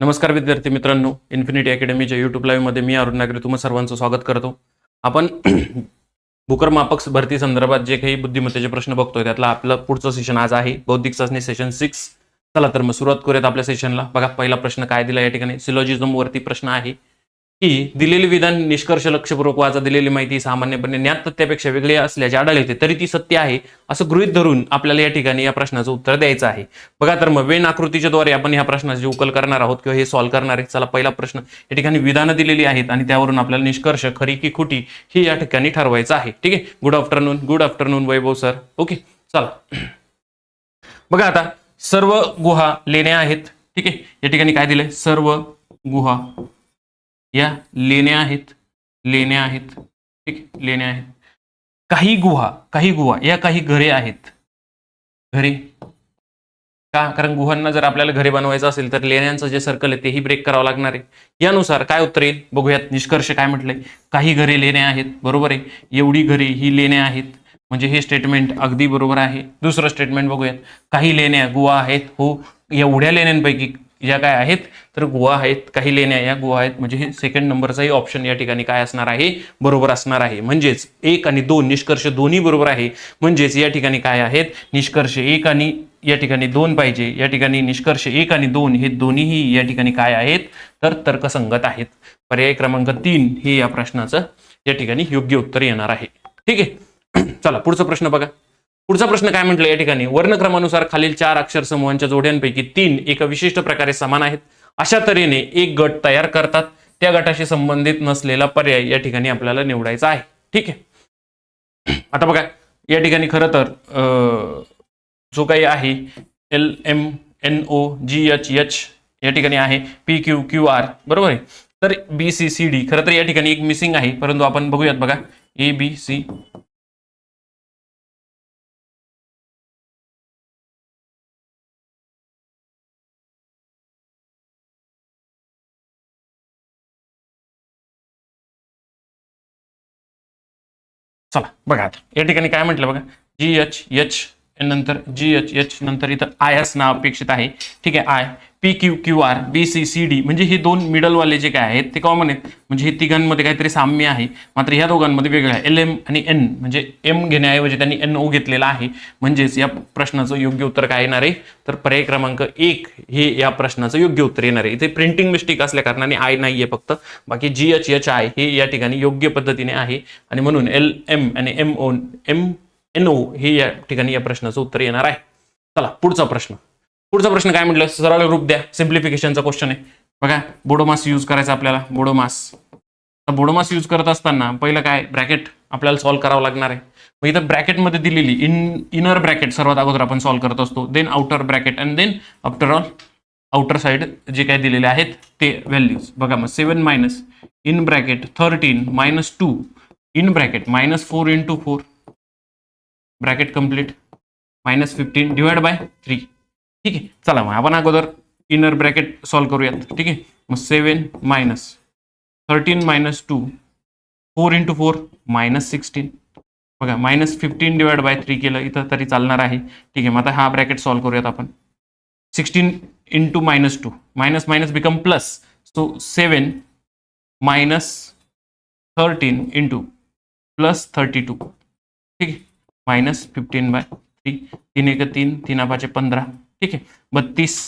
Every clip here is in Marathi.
नमस्कार विद्यार्थी मित्रांनो इन्फिनिटी अकॅडमीच्या यूट्यूब लाईव्हमध्ये मी अरुण नागरे तुम्हा सर्वांचं स्वागत करतो. आपण भूकरमापक भरती संदर्भात जे काही बुद्धिमत्तेचे प्रश्न बघतोय त्यातला आपलं पुढचं सेशन आज आहे. बौद्धिक चाचणी सेशन सिक्स चला तर मग सुरुवात करूयात आपल्या सेशनला बघा पहिला प्रश्न काय दिला या ठिकाणी? सिलॉजिझमवरती प्रश्न आहे. की दिलेले विधान निष्कर्ष लक्षपूर्वक वाचा दिलेली माहिती सामान्यपणे ज्ञात तथ्यापेक्षा वेगळी असल्याचे आढळते तरी ती सत्य आहे असं गृहीत धरून आपल्याला या ठिकाणी या प्रश्नाचं उत्तर द्यायचं आहे. बघा तर मग वेन आकृतीच्या द्वारे आपण ह्या प्रश्नाची उकल करणार आहोत किंवा हे सॉल्व्ह करणार आहे चला पहिला प्रश्न या ठिकाणी विधानं दिलेली आहेत आणि त्यावरून आपल्याला निष्कर्ष खरी की खोटी ही या ठिकाणी ठरवायचं आहे. ठीक आहे? Good afternoon good afternoon Vaibhav sir okay चला. बघा आता सर्व गुहा लेण्या आहेत. ठीक आहे? या ठिकाणी काय दिलंय? सर्व गुहा या लेण्या आहेत. लेण्या आहेत. ठीक आहे लेण्या आहेत. काही गुहा काही गुहा या काही घरे आहेत. घरे? का? कारण गुहांना जर आपल्याला घरे बनवायचं असेल तर लेण्यांचं जे सर्कल आहे तेही ब्रेक करावं लागणार आहे. यानुसार काय उत्तर येईल? बघूयात निष्कर्ष काय म्हटलंय. काही घरे लेण्या आहेत बरोबर आहे. एवढी घरे ही लेण्या आहेत. म्हणजे हे स्टेटमेंट अगदी बरोबर आहे. दुसरं स्टेटमेंट बघूयात. काही लेण्या गुहा आहेत. हो एवढ्या लेण्यांपैकी ज्या काय आहेत तर गुहा आहेत काही लेण्या या गुहा आहेत. म्हणजे हे सेकंड नंबरचाही ऑप्शन या ठिकाणी काय असणार आहे? बरोबर असणार आहे. म्हणजेच एक आणि दोन निष्कर्ष दोन्ही बरोबर आहे. म्हणजेच या ठिकाणी काय आहेत? निष्कर्ष एक आणि या ठिकाणी दोन पाहिजे. या ठिकाणी निष्कर्ष एक आणि दोन हे दोन्हीही या ठिकाणी काय आहेत? तर तर्कसंगत आहेत. पर्याय क्रमांक तीन हे या प्रश्नाचं या ठिकाणी योग्य उत्तर येणार आहे. ठीक आहे? चला पुढचा प्रश्न बघा. पुढचा प्रश्न काय म्हटलं या ठिकाणी? वर्णक्रमानुसार खालील चार अक्षर समूहांच्या जोड्यांपैकी तीन एका विशिष्ट प्रकारे समान आहेत. अशा तऱ्हेने एक गट तयार करतात. त्या गटाशी संबंधित नसलेला पर्याय या ठिकाणी आपल्याला निवडायचा आहे. ठीक आहे? आता बघा या ठिकाणी खरं तर जो काही आहे L M N O G H H या ठिकाणी आहे. पी क्यू क्यू आर बरोबर आहे? तर बी सी सी डी खरं तर या ठिकाणी एक मिसिंग आहे. परंतु आपण बघूयात बघा. ए बी सी चला बघा आता. या ठिकाणी काय म्हटलं बघा? जी एच एच नंतर जी एच एच नंतर इथं आय असणं अपेक्षित आहे. ठीक आहे I P Q Q R B C C D म्हणजे हे दोन मिडलवाले जे काय आहेत ते कॉमन आहेत. म्हणजे हे तिघांमध्ये काहीतरी साम्य आहे. मात्र ह्या दोघांमध्ये वेगळं आहे. एल एम आणि एन म्हणजे एम घेण्याऐवजी त्यांनी एन ओ घेतलेला आहे. म्हणजेच या प्रश्नाचं योग्य उत्तर काय येणार आहे? तर पर्याय क्रमांक एक हे या प्रश्नाचं योग्य उत्तर येणार आहे. इथे प्रिंटिंग मिस्टेक असल्या कारणाने आय नाही आहे फक्त. बाकी जी एच एच आय हे या ठिकाणी योग्य पद्धतीने आहे. आणि म्हणून एल एम आणि M O M N O हे या ठिकाणी या प्रश्नाचं उत्तर येणार आहे. चला पुढचा प्रश्न. पुढचा प्रश्न काय म्हटलं? सरळ रूप द्या. सिम्प्लिफिकेशनचा क्वेश्चन आहे. बघा बोडोमास यूज करायचा आपल्याला. बोडोमास. तर बोडोमास यूज करत असताना पहिलं काय? ब्रॅकेट आपल्याला सॉल्व्ह करावं लागणार आहे. मग इथं ब्रॅकेटमध्ये दिलेली इन इनर ब्रॅकेट सर्वात अगोदर आपण सॉल्व्ह करत असतो. Then outer bracket and then after all outer side जे काय दिलेले आहेत ते व्हॅल्यूज बघा मग seven minus in bracket thirteen minus two in bracket minus four into four bracket complete minus fifteen divide by three ठीक आहे चला मग आपण अगोदर इनर ब्रॅकेट सॉल्व करूयात. ठीक आहे मग seven minus thirteen minus two four into four minus sixteen बघा minus fifteen divide by three केलं इथं तरी चालणार आहे. ठीक आहे मग आता हा ब्रॅकेट सॉल्व्ह करूयात आपण. Sixteen into minus two minus minus become plus so seven minus thirteen into plus thirty two ठीक आहे मायनस फिफ्टीन बाय थ्री तीन एक तीन तीन पाचे पंधरा. ठीक आहे. बत्तीस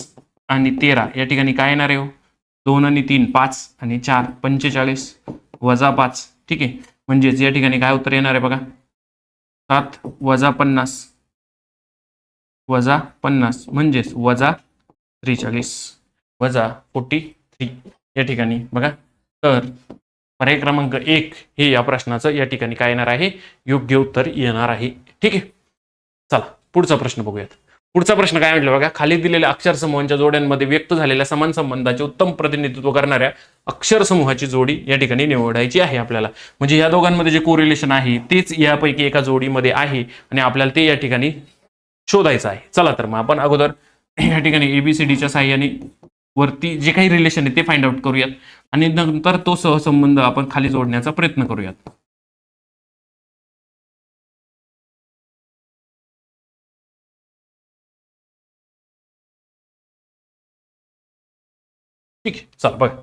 आणि तेरा या ठिकाणी काय येणार आहे हो? दोन आणि तीन पाच आणि चार पंचेचाळीस वजा पाच ठीक आहे. म्हणजेच या ठिकाणी काय उत्तर येणार आहे बघा? सात वजा पन्नास वजा पन्नास म्हणजेच वजा त्रेचाळीस वजा फोर्टी थ्री या ठिकाणी बघा. तर पर्याय क्रमांक एक हे या प्रश्नाचं या ठिकाणी काय येणार आहे? योग्य उत्तर येणार आहे. ठीक आहे. चला पुढचा प्रश्न बघूयात. पुढचा प्रश्न काय म्हटलं बघा? खाली दिलेल्या अक्षरसमूहांच्या जोड्यांमध्ये व्यक्त झालेल्या समान संबंधाचे उत्तम प्रतिनिधित्व करणाऱ्या अक्षरसमूहाची जोडी या ठिकाणी निवडायची आहे आपल्याला. म्हणजे या दोघांमध्ये जे कोरिलेशन आहे तेच यापैकी एका जोडीमध्ये आहे आणि आपल्याला ते या ठिकाणी शोधायचं आहे. चला तर मग आपण अगोदर या ठिकाणी एबीसीडीच्या साह्याने वरती जे काही रिलेशन आहे ते फाइंड आउट करूयात आणि नंतर तो सहसंबंध आपण खाली जोडण्याचा प्रयत्न करूयात. ठीक आहे. चला बघा.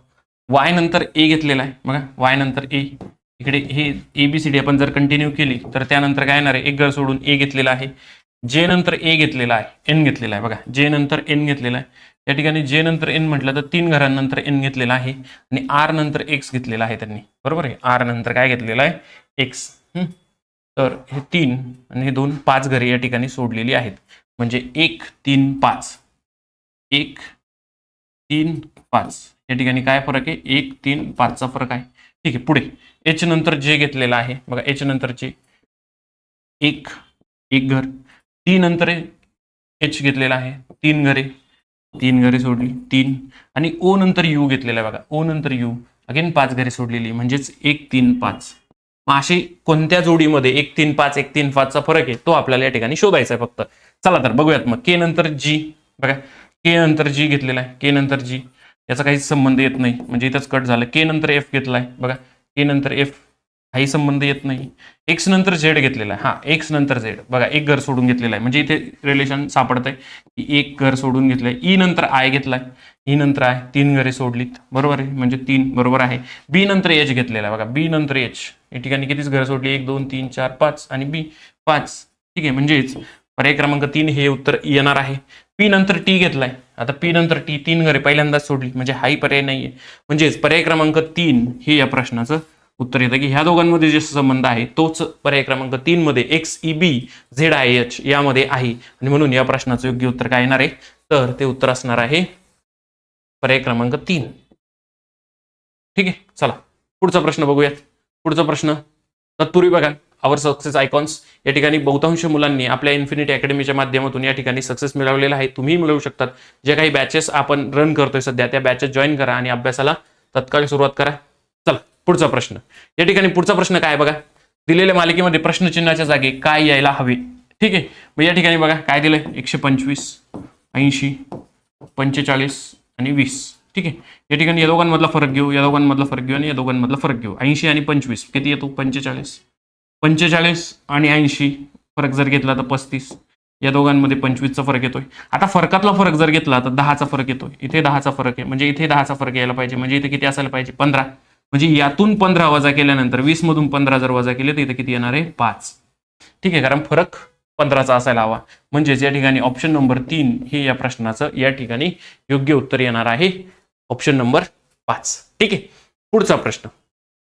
वाय नंतर ए घेतलेला आहे. बघा वाय नंतर ए इकडे हे ए बी सी डी आपण जर कंटिन्यू केली तर त्यानंतर काय येणार आहे? एक घर सोडून ए घेतलेला आहे. जे नंतर ए घेतलेला आहे. एन घेतलेला आहे. बघा जे नंतर एन घेतलेला आहे. या ठिकाणी जे नंतर एन म्हटलं तर तीन घरांनंतर एन घेतलेला आहे आणि आर नंतर एक्स घेतलेला आहे त्यांनी. बरोबर आहे? आर नंतर काय घेतलेला आहे? एक्स तर हे तीन आणि हे दोन पाच घरे या ठिकाणी सोडलेली आहेत. म्हणजे एक तीन पाच. एक तीन पाच. या ठिकाणी काय फरक आहे? एक तीन पाचचा फरक आहे. ठीक आहे पुढे. एच नंतर जे घेतलेला आहे. बघा एच नंतरचे एक एक घर. टी नंतर एच घेतलेला आहे. तीन घरे. तीन घरे सोडली. तीन. आणि ओ नंतर यू घेतलेला आहे बघा. ओ नंतर यू अगेन पाच घरे सोडलेली. म्हणजेच एक तीन पाच. मग अशी कोणत्या जोडीमध्ये एक तीन पाच एक तीन पाचचा फरक आहे? तो आपल्याला या ठिकाणी शोधायचा आहे फक्त. चला तर बघूयात मग. के नंतर जी बघा. के नंतर जी घेतलेला आहे. के नंतर जी याचा काहीच संबंध येत नाही. म्हणजे इथंच कट झालं. के नंतर एफ घेतलाय. बघा. के नंतर एफ काही संबंध येत नाही. एक्स नंतर झेड घेतलेला आहे. हा एक्स नंतर झेड बघा एक घर सोडून घेतलेला आहे. म्हणजे इथे रिलेशन सापडत आहे की एक घर सोडून घेतलंय. ई नंतर आय घेतलाय. ई नंतर आय तीन घरे सोडलीत. बरोबर आहे? म्हणजे तीन बरोबर आहे. बी नंतर एच घेतलेला आहे. बघा बी नंतर एच या ठिकाणी कितीच घरं सोडली? एक दोन तीन चार पाच आणि बी पाच. ठीक आहे. म्हणजेच पर्याय क्रमांक तीन हे उत्तर येणार आहे. पी नंतर टी घेतलाय. आता पी नंतर टी तीन घरे पहिल्यांदाच सोडली. म्हणजे हाही पर्याय नाहीये. म्हणजेच पर्याय क्रमांक तीन हे या प्रश्नाचं उत्तर येतं की ह्या दोघांमध्ये जे संबंध आहे तोच पर्याय क्रमांक तीन मध्ये X E B Z I H यामध्ये आहे. आणि म्हणून या प्रश्नाचं योग्य उत्तर काय येणार आहे? तर ते उत्तर असणार आहे पर्याय क्रमांक तीन. ठीक आहे? चला. पुढचा प्रश्न बघूयात. पुढचा प्रश्न. तत्पुरी बघा आवर सक्सेस आयकॉन्स या ठिकाणी बहुतांश मुलांनी आपल्या इन्फिनिटी अकॅडमीच्या माध्यमातून या ठिकाणी सक्सेस मिळवलेला आहे. तुम्ही मिळवू शकतात. जे काही बॅचेस आपण रन करतोय सध्या त्या बॅचेस जॉईन करा आणि अभ्यासाला तत्काळ सुरुवात करा. चला पुढचा प्रश्न. या ठिकाणी पुढचा प्रश्न काय बघा? दिलेल्या मालिकेमध्ये प्रश्नचिन्हाच्या जागी काय यायला हवे? ठीक आहे. मग या ठिकाणी बघा काय दिलंय? एकशे पंचवीस ऐंशी पंचेचाळीस आणि वीस. ठीक आहे. या ठिकाणी या दोघांमधला फरक घेऊ या दोघांमधला फरक घेऊ आणि या दोघांमधला फरक घेऊ. ऐंशी आणि पंचवीस. किती येतो? पंचेचाळीस. पंचेचाळीस आणि ऐंशी फरक जर घेतला तर पस्तीस. या दोघांमध्ये पंचवीसचा फरक येतोय. आता फरकातला फरक जर घेतला तर दहाचा फरक येतोय. इथे दहाचा फरक आहे. म्हणजे इथे दहाचा फरक यायला पाहिजे. म्हणजे इथे किती असायला पाहिजे? पंधरा. म्हणजे यातून पंधरा वजा केल्यानंतर वीस मधून पंधरा जर वजा केले तर इथे किती येणार आहे? पाच. ठीक आहे. कारण फरक पंधराचा असायला हवा. म्हणजेच या ठिकाणी ऑप्शन नंबर तीन हे या प्रश्नाचं या ठिकाणी योग्य उत्तर येणार आहे. ऑप्शन नंबर पाच. ठीक आहे. पुढचा प्रश्न.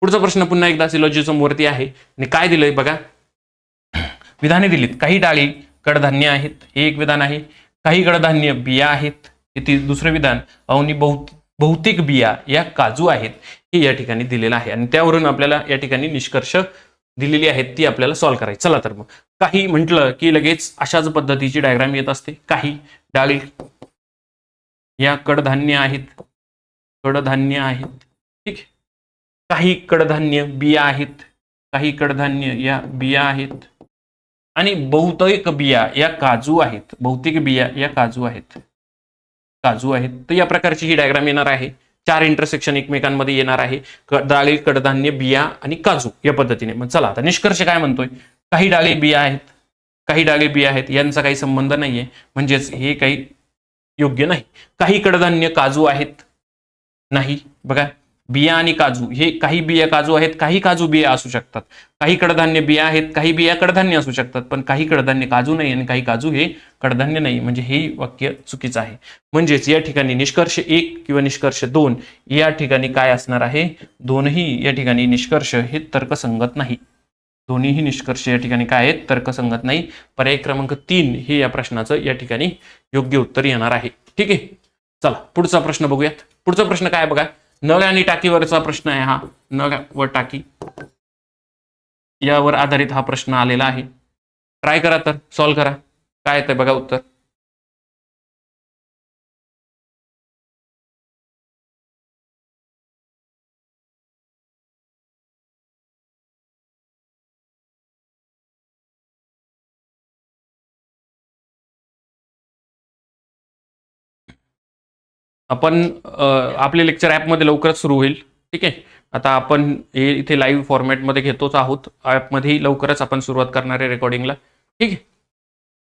पुढचा प्रश्न पुन्हा एकदा सिलॉजी वरती आहे. आणि काय दिलंय बघा? विधाने दिलीत. काही डाळी कडधान्य आहेत. हे एक विधान आहे. काही कडधान्य बिया आहेत. हे दुसरं विधान. अवनी बहुत बहुतेक बिया या काजू आहेत. हे या ठिकाणी दिलेलं आहे. आणि त्यावरून आपल्याला या ठिकाणी निष्कर्ष दिलेली आहेत. ती आपल्याला सॉल्व्ह करायची. चला तर मग. काही म्हटलं की लगेच अशाच पद्धतीची डायग्राम येत असते. काही डाळी या कडधान्य आहेत. कडधान्य आहेत. ठीक आहे. काही कडधान्य बिया आहेत काही कडधान्य या बिया आहेत आणि बहुतेक बिया या काजू आहेत बहुतेक बिया या काजू आहेत. काजू आहेत. तर या प्रकारची ही डायग्राम येणार आहे. चार इंटरसेक्शन एकमेकांमध्ये येणार आहे. डाळी कडधान्य बिया आणि काजू या पद्धतीने. मग चला आता निष्कर्ष काय म्हणतोय? काही डाळी बिया आहेत काही डाळी बिया आहेत यांचा काही संबंध नाहीये. म्हणजेच हे काही योग्य नाही. काही कडधान्य काजू आहेत नाही. बघा बिया आणि काजू हे काही बिया काजू आहेत काही काजू बिया असू शकतात. काही कडधान्य बिया आहेत काही बिया कडधान्य असू शकतात पण काही कडधान्य काजू नाही आणि काही काजू हे कडधान्य नाही म्हणजे हे वाक्य चुकीचं आहे. म्हणजेच या ठिकाणी निष्कर्ष एक किंवा निष्कर्ष दोन या ठिकाणी काय असणार आहे? दोनही या ठिकाणी निष्कर्ष हे तर्कसंगत नाही. दोन्हीही निष्कर्ष या ठिकाणी काय आहेत? तर्कसंगत नाही. पर्याय क्रमांक तीन हे या प्रश्नाचं या ठिकाणी योग्य उत्तर येणार आहे. ठीक आहे? चला पुढचा प्रश्न बघूयात. पुढचा प्रश्न काय बघा? नळ आणि टाकीवरचा प्रश्न आहे हा. नळ व टाकी. यावर आधारित हा प्रश्न आलेला आहे. ट्राय करा तर. सॉल्व्ह करा. काय येतंय बघा उत्तर. आपण आपले लेक्चर ॲपमध्ये लवकरच सुरू होईल. ठीक आहे? आता आपण हे इथे लाईव्ह फॉर्मॅटमध्ये घेतोच आहोत. ॲपमध्येही लवकरच आपण सुरुवात करणार आहे रेकॉर्डिंगला ठीक आहे?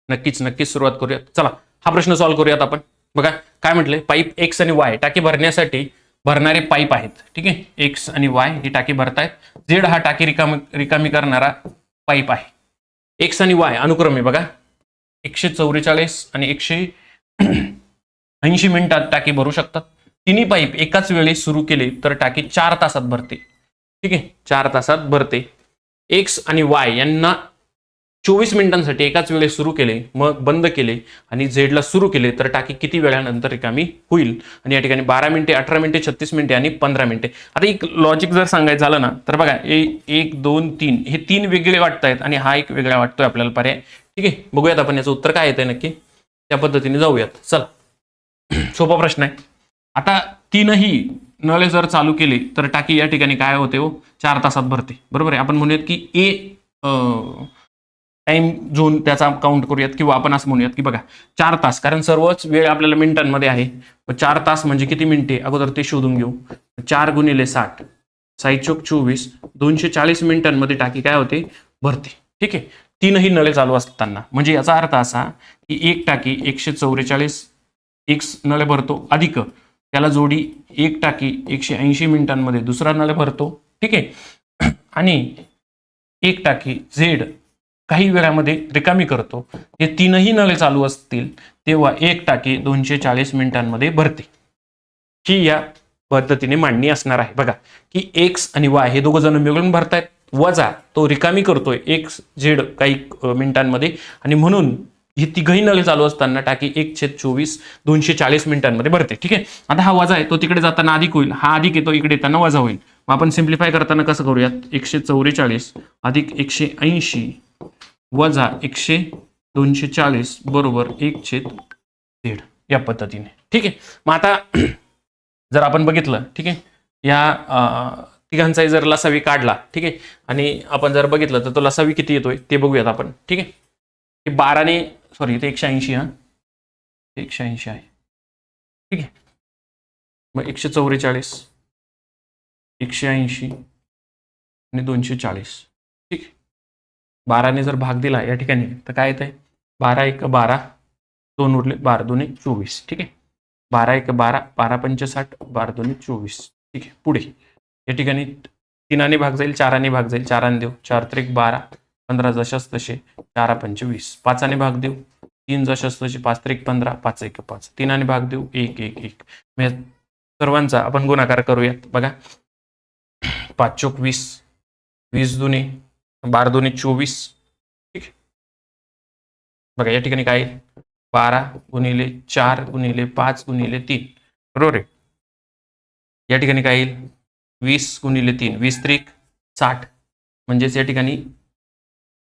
नक्कीच नक्कीच सुरुवात करूयात. चला हा प्रश्न सॉल्व्ह करूयात आपण. बघा काय म्हटले? पाईप एक्स आणि वाय टाकी भरण्यासाठी भरणारे पाईप आहेत. ठीक आहे? एक्स आणि वाय ही टाकी भरतायत. झेड हा टाकी रिकामी रिकामी करणारा पाईप आहे. एक्स आणि वाय अनुक्रमे बघा. एकशे चौवेचाळीस आणि एकशे ऐंशी मिनिटात टाकी भरू शकतात. तिन्ही पाईप एकाच वेळी सुरू केले तर टाकी चार तासात भरते. ठीक आहे? चार तासात भरते. एक्स आणि वाय यांना चोवीस मिनिटांसाठी एकाच वेळेस सुरू केले मग बंद केले आणि झेडला सुरू केले तर टाकी किती वेळानंतर रिकामी होईल? आणि या ठिकाणी बारा मिनिटे अठरा मिनिटे छत्तीस मिनिटे आणि पंधरा मिनिटे. आता एक लॉजिक जर सांगायचं झालं ना तर बघा ए एक दोन तीन हे तीन वेगळे वाटत आहेत आणि हा एक वेगळा वाटतोय आपल्याला पर्याय. ठीक आहे? बघूयात आपण याचं उत्तर काय येतंय नक्की? त्या पद्धतीने जाऊयात. चला. सोपा प्रश्न आहे. आता तीनही नळे जर चालू केले तर टाकी या ठिकाणी काय होते हो? चार तासात भरते. बरोबर आहे? आपण म्हणूयात की ए टाइम झोन त्याचा काउंट करूयात किंवा आपण असं म्हणूयात की बघा चार तास. कारण सर्वच वेळ आपल्याला मिनिटांमध्ये आहे. चार तास म्हणजे किती मिनिटे? अगोदर ते शोधून घेऊ. चार गुणिले साठ. साईचोक चोवीस. दोनशे चाळीस मिनिटांमध्ये टाकी काय होते? भरते. ठीक आहे? तीनही नळे चालू असताना. म्हणजे याचा अर्थ असा की एक टाकी एकशे चौवेचाळीस एक नळे भरतो अधिक. त्याला जोडी एक टाकी एकशे ऐंशी मिनिटांमध्ये दुसरा नळ भरतो ठीक आहे? आणि एक टाकी झेड काही वेळामध्ये रिकामी करतो. हे तीनही नळे चालू असतील तेव्हा एक टाकी दोनशे चाळीस मिनिटांमध्ये भरते. ही या पद्धतीने मांडणी असणार आहे. बघा की एक्स आणि वाय हे दोघं जण मिळून भरतायत. वजा तो रिकामी करतोय. एक्स झेड काही मिनिटांमध्ये. आणि म्हणून ही तिघही नळ चालू असताना टाकी एक छेद चोवीस दोनशे चाळीस मिनिटांमध्ये भरते. ठीक आहे? आता हा वजा आहे तो तिकडे जाताना अधिक होईल. हा अधिक येतो इकडे येताना वजा होईल. मग आपण सिम्प्लिफाय करताना कसं करूयात? एकशे चौवेचाळीस अधिक एकशे ऐंशी वजा एकशे दोनशे चाळीस बरोबर एक छेद दीड या पद्धतीने. ठीक आहे? मग आता जर आपण बघितलं ठीक आहे? या तिघांचाही जर लसावी काढला ठीक आहे? आणि आपण जर बघितलं तर तो लसावी किती येतोय? ते बघूयात आपण. ठीक आहे? बाराने सॉरी इथे एकशे ऐंशी हां? एकशे ऐंशी आहे. ठीक आहे. मग एकशे चौवेचाळीस एकशे ऐंशी आणि दोनशे चाळीस. ठीक आहे. बाराने जर भाग दिला या ठिकाणी तर काय येत आहे बारा एक बारा दोन उरले बारा दोन एक चोवीस. ठीक आहे. बारा एक बारा बारा पंचसाठ बारा दोन एक चोवीस. ठीक आहे. पुढे. या ठिकाणी तीनाने भाग जाईल चाराने भाग जाईल. चाराने देऊ. चार त्रिक बारा. पंधरा जशास तसे चार पंचवीस पाचाने भाग देऊ. तीन जशास तसे पाच त्रिक पंधरा पाच एक पाच. तीनाने भाग देऊ एक एक एक. म्हणजे सर्वांचा आपण गुणाकार करूयात. बघा. पाच चोक वीस. वीस दुने बारा दुने चोवीस. ठीक आहे? बघा या ठिकाणी काय येईल? बारा गुणिले चार गुणिले पाच गुणिले तीन. बरोबर आहे? या ठिकाणी काय येईल? वीस गुणिले तीन. वीस त्रिक साठ. म्हणजेच या ठिकाणी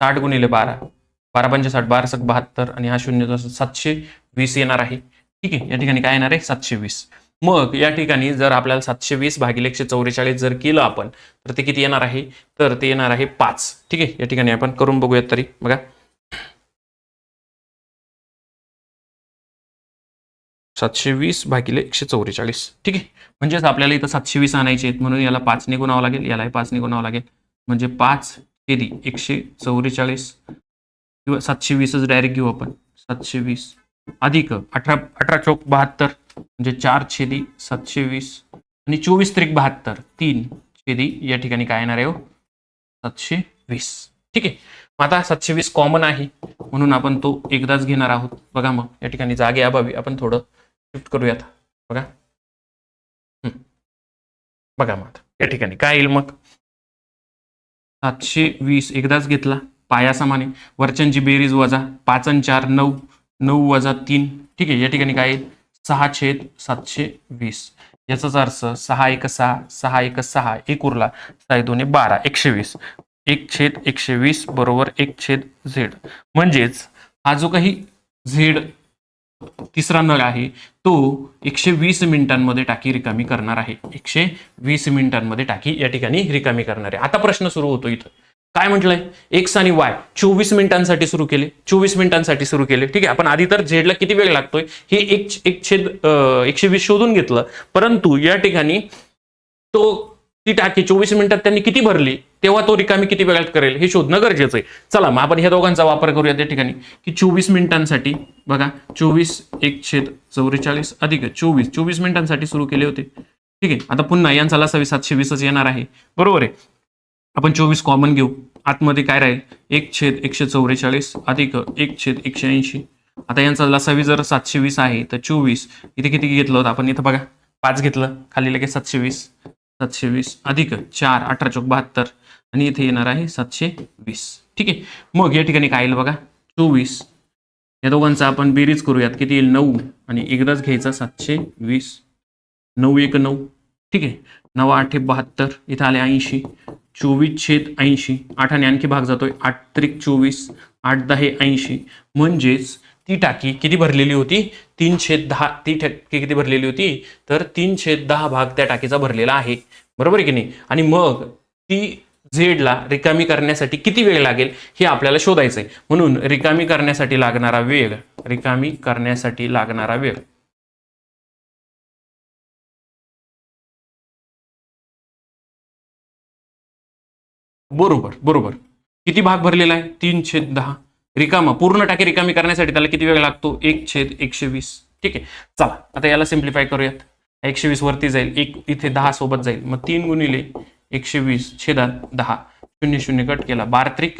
साठ गुणिले बारा. बारा पंचे साठ बारा सक बहात्तर आणि हा शून्य सातशे वीस येणार आहे. ठीक आहे या ठिकाणी काय येणार आहे? सातशे वीस. मग या ठिकाणी जर आपल्याला सातशे वीस भागिले एकशे चौवेचाळीस जर केलं आपण तर ते किती येणार आहे? तर ते येणार आहे पाच. ठीक आहे या ठिकाणी आपण करून बघूयात तरी. बघा. सातशे वीस भागिले एकशे चौवेचाळीस. ठीक आहे म्हणजेच आपल्याला इथं सातशे वीस आणायचे आहेत. म्हणून याला पाचने गुणावं लागेल यालाही पाचने गुणावं लागेल. म्हणजे पाच केली एकशे चौवेचाळीस किंवा सातशे वीसच डायरेक्ट घेऊ आपण. सातशे वीस. अधिक अठरा अठरा चौक बहात्तर म्हणजे चार छेदी सातशे वीस. आणि चोवीस त्रिक बहात्तर तीन छेदी या ठिकाणी काय येणार आहे हो? सातशे वीस. ठीक आहे. मग आता सातशे वीस कॉमन आहे. म्हणून आपण तो एकदाच घेणार आहोत. बघा मग या ठिकाणी जागे अभावी आपण थोडं शिफ्ट करूयात. बघा. बघा मग या ठिकाणी काय येईल मग? सातशे वीस. एकदाच घेतला. पायासमाने. वरच्यांची बेरीज वजा पाच आणि चार नऊ. नऊ वजा तीन. ठीक आहे या ठिकाणी काय येईल सहा छेद सातशे वीस. याचाच अर्थ सहा एक सहा सहा एक सहा एक उरला. सहा दोन्ही बारा एकशे वीस. एक छेद एकशे वीस बरोबर एक छेद झेड. म्हणजेच हा जो काही झेड तिसरा नळ आहे तो एकशे वीस मिनिटांमध्ये टाकी रिकामी करणार आहे. एकशे वीस मिनिटांमध्ये टाकी या ठिकाणी रिकामी करणार आहे. आता प्रश्न सुरू होतो इथं. काय म्हटलंय? एक्स आणि वाय चोवीस मिनिटांसाठी सुरू केले. चोवीस मिनिटांसाठी सुरू केले. ठीक आहे आपण आधी तर झेडला किती वेळ लागतोय? हे एक एक छेद एकशे वीस शोधून घेतलं. परंतु या ठिकाणी तो ती टाकी चोवीस मिनिटात त्यांनी किती भरली? तेव्हा तो रिकामी किती वेळात करेल हे शोधणं गरजेचं आहे. चला मग आपण ह्या दोघांचा वापर करूया त्या ठिकाणी. की चोवीस मिनिटांसाठी बघा चोवीस एक छेद चौवेचाळीस अधिक चोवीस. चोवीस मिनिटांसाठी सुरू केले होते. ठीक आहे आता पुन्हा यांचा लसावी सातशे वीसच येणार आहे. बरोबर आहे. आपण चोवीस कॉमन घेऊ. आतमध्ये काय राहील? एक छेद एकशे चौवेचाळीस अधिक एक छेद एकशे ऐंशी. आता यांचा लसावी जर सातशे वीस आहे तर चोवीस. इथे किती घेतलं होतं? आपण इथं बघा. पाच घेतलं. खाली लगेच सातशे वीस. सातशे वीस अधिक चार अठरा चौक बहात्तर. आणि इथे येणार आहे सातशे वीस. ठीक आहे? मग या ठिकाणी काय येईल बघा? चोवीस. या दोघांचा आपण बेरीज करूयात. किती येईल? नऊ. आणि एकदाच घ्यायचा सातशे वीस. नऊ एक नऊ. ठीक आहे? नऊ आठे बहात्तर. इथं आले ऐंशी. चोवीस छेद ऐंशी. आठाने आणखी भाग जातोय. आठ त्रिक चोवीस. आठ दहा ऐंशी. म्हणजेच ती टाकी किती भरलेली होती? तीन छेद दहा. ती टाकी किती भरलेली होती? तर तीन छेद दहा भाग त्या टाकीचा भरलेला आहे. बरोबर आहे की नाही? आणि मग ती झेडला रिकामी करण्यासाठी किती वेळ लागेल हे आपल्याला शोधायचं आहे म्हणून रिकामी करण्यासाठी लागणारा वेळ रिकामी करण्यासाठी लागणारा वेळ. बरोबर बरोबर. किती भाग भरलेला आहे? तीन छेद दहा. रिकामा पूर्ण टाकी रिकामी करण्यासाठी त्याला किती वेळ लागतो? एक छेद एकशे वीस. ठीक आहे. चला आता याला सिम्प्लिफाय करूयात. एकशे वीस वरती जाईल. एक इथे दहा सोबत जाईल. मग तीन गुणिले एकशे वीस छेदात दहा. शून्य शून्य कट केला. बार त्रिक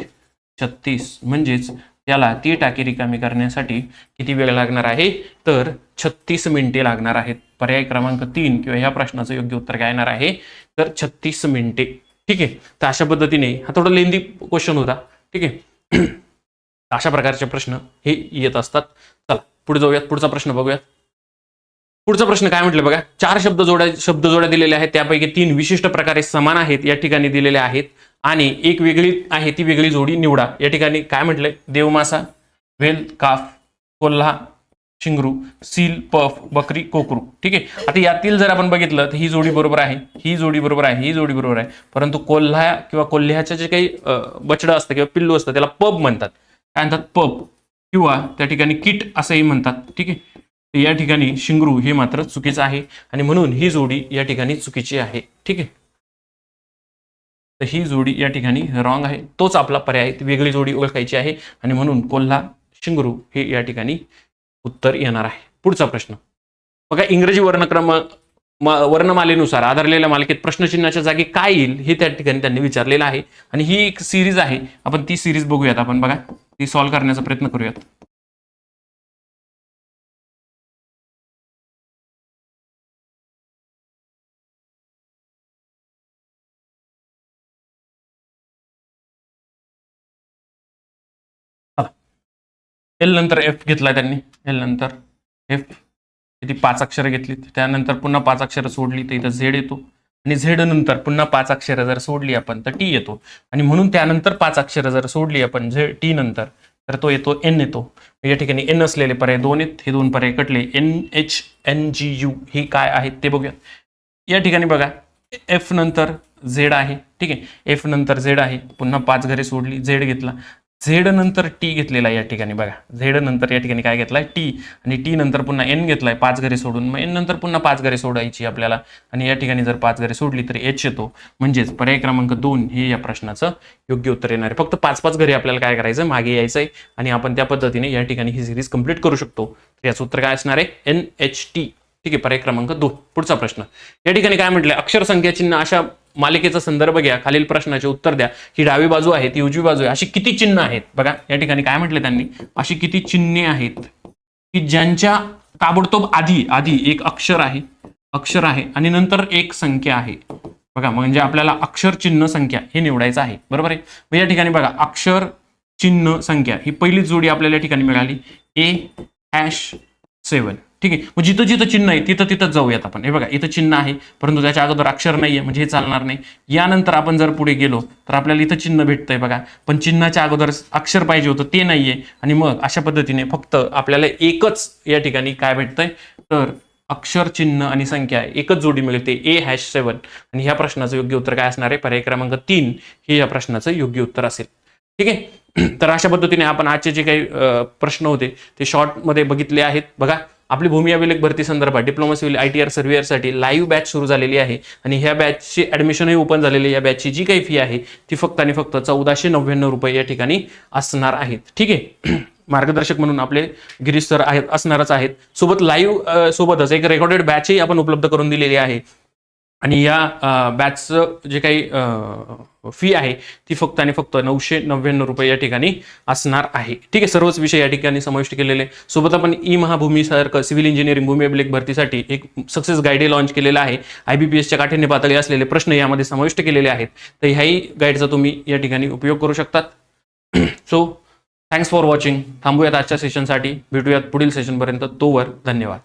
छत्तीस. म्हणजेच त्याला ती टाकी रिकामी करण्यासाठी किती वेळ लागणार आहे? तर छत्तीस मिनिटे लागणार आहेत. पर्याय क्रमांक तीन किंवा ह्या प्रश्नाचं योग्य उत्तर काय येणार आहे? तर छत्तीस मिनिटे. ठीक आहे? तर अशा पद्धतीने हा थोडा लेंदी क्वेश्चन होता. ठीक आहे? अशा प्रकारचे प्रश्न हे येत असतात. चला पुढे जाऊयात. पुढचा प्रश्न बघूयात. पुढचा प्रश्न काय म्हटलं बघा? चार शब्द जोड्या शब्द जोड्या दिलेल्या आहेत. त्यापैकी तीन विशिष्ट प्रकारे समान आहेत या ठिकाणी दिलेल्या आहेत. आणि एक वेगळी आहे ती वेगळी जोडी निवडा. या ठिकाणी काय म्हटलंय? देवमासा वेल काफ कोल्हा शिंगरू सील पफ बकरी कोकरू. ठीक आहे? आता यातील जर आपण बघितलं तर ही जोडी बरोबर आहे ही जोडी बरोबर आहे ही जोडी बरोबर आहे. परंतु कोल्हा किंवा कोल्ह्याचं जे काही अं, बछडं असतं किंवा पिल्लू असतं त्याला पब म्हणतात. काय म्हणतात? पब किंवा त्या ठिकाणी किट असंही म्हणतात. ठीक आहे? तर या ठिकाणी शिंगरू हे मात्र चुकीचं आहे आणि म्हणून ही जोडी या ठिकाणी चुकीची आहे. ठीक आहे? तर ही जोडी या ठिकाणी रॉंग आहे. तोच आपला पर्याय. वेगळी जोडी ओळखायची आहे आणि म्हणून कोल्हा शिंगरू हे या ठिकाणी उत्तर येणार आहे. पुढचा प्रश्न. बघा इंग्रजी वर्णक्रम वर्णमालेनुसार आधारलेल्या मालिकेत प्रश्नचिन्हाच्या जागी काय येईल हे त्या ठिकाणी त्यांनी विचारलेलं आहे. आणि ही एक सिरीज आहे. आपण ती सिरीज बघूयात. आपण बघा ती सॉल्व्ह करण्याचा प्रयत्न करूयात. एल नंतर एफ घेतला त्यांनी. एल नंतर एफ किती पाच अक्षरं घेतली त्यानंतर पुन्हा पाच अक्षरं सोडली. तर इथं झेड येतो. आणि झेड नंतर पुन्हा पाच अक्षरं जर सोडली आपण तर टी येतो. आणि म्हणून त्यानंतर पाच अक्षरं जर सोडली आपण झेड टी नंतर तर तो येतो एन येतो. या ठिकाणी एन असलेले पर्याय दोन आहेत. हे दोन पर्याय कटले. N H N G U हे काय आहेत ते बघूयात या ठिकाणी बघा. एफ नंतर झेड आहे. ठीक आहे. एफ नंतर झेड आहे. पुन्हा पाच घरे सोडली. झेड घेतला. झेड नंतर टी घेतलेला आहे या ठिकाणी बघा. झेड नंतर या ठिकाणी काय घेतलाय? टी. आणि टी नंतर पुन्हा एन घेतलाय पाच घरे सोडून. मग एन नंतर पुन्हा पाच घरे सोडायची आपल्याला. आणि या ठिकाणी जर पाच घरे सोडली तर एच येतो. म्हणजेच पर्याय क्रमांक दोन हे या प्रश्नाचं योग्य उत्तर येणार आहे. फक्त पाच पाच घरी आपल्याला काय करायचं मागे यायचं आहे आणि आपण त्या पद्धतीने या ठिकाणी ही सिरीज कंप्लीट करू शकतो. तर याचं उत्तर काय असणार आहे? एन एच टी ठीक आहे पर्याय क्रमांक दोन. पुढचा प्रश्न. या ठिकाणी काय म्हटलंय? अक्षर संख्या चिन्ह अशा मालिकेचा संदर्भ घ्या खालील प्रश्नाचे उत्तर द्या. ही डावी बाजू आहे ती उजवी बाजू आहे. अशी किती चिन्ह आहेत? बघा या ठिकाणी काय म्हटले त्यांनी? अशी किती चिन्हे आहेत की ज्यांच्या ताबडतोब आधी आधी एक अक्षर आहे अक्षर आहे आणि नंतर एक संख्या आहे. बघा म्हणजे आपल्याला अक्षर चिन्ह संख्या हे निवडायचं आहे. बरोबर आहे? मग या ठिकाणी बघा अक्षर चिन्ह संख्या ही पहिली जोडी आपल्याला या ठिकाणी मिळाली. ए हॅश सेवन ठीक आहे. मग जिथं जिथं चिन्ह आहे तिथं तिथं जाऊयात आपण. हे बघा इथं चिन्ह आहे परंतु त्याच्या अगोदर अक्षर नाही आहे म्हणजे हे चालणार नाही. यानंतर आपण जर पुढे गेलो तर आपल्याला इथं चिन्ह भेटतंय बघा. पण चिन्हाच्या अगोदर अक्षर पाहिजे होतं ते नाही आहे आणि मग अशा पद्धतीने फक्त आपल्याला एकच या ठिकाणी काय भेटतंय? तर अक्षर चिन्ह आणि संख्या एकच जोडी मिळते ए हॅश सेवन आणि ह्या प्रश्नाचं योग्य उत्तर काय असणार आहे? पर्याय क्रमांक तीन हे या प्रश्नाचं योग्य उत्तर असेल. ठीक आहे? तर अशा पद्धतीने आपण आजचे जे काही प्रश्न होते ते शॉर्टमध्ये बघितले आहेत. बघा आपली भूमी अभिलेख भरती संदर्भात diploma civil I T R सर्व्हिअरसाठी live batch सुरू झालेली आहे. आणि ह्या बॅचची ॲडमिशनही ओपन झालेली या बॅचची जी काही फी आहे ती फक्त आणि फक्त चौदाशे नव्याण्णव रुपये या ठिकाणी असणार आहेत. ठीक आहे? मार्गदर्शक म्हणून आपले गिरीश सर आहेत असणारच आहेत. सोबत लाईव्ह सोबतच एक रेकॉर्डेड बॅचही आपण उपलब्ध करून दिलेली आहे. आणि या बॅचचं जे काही फी आहे ती फक्त आणि फक्त नऊशे नव्याण्णव रुपये या ठिकाणी असणार आहे. ठीक आहे सर्वच विषय या ठिकाणी समाविष्ट केलेले. सोबत आपण ई महाभूमी सारखं सिव्हिल इंजिनिअरिंग भूमी अभिलेख भरतीसाठी एक सक्सेस गाईड लॉन्च केलेला आहे. आय बी पी एसच्या काठीण्य पातळी असलेले प्रश्न यामध्ये समाविष्ट केलेले आहेत. तर ह्याही गाईडचा तुम्ही या ठिकाणी उपयोग करू शकतात. सो थँक्स फॉर वॉचिंग थांबूयात आजच्या सेशनसाठी भेटूयात पुढील सेशनपर्यंत तोवर धन्यवाद.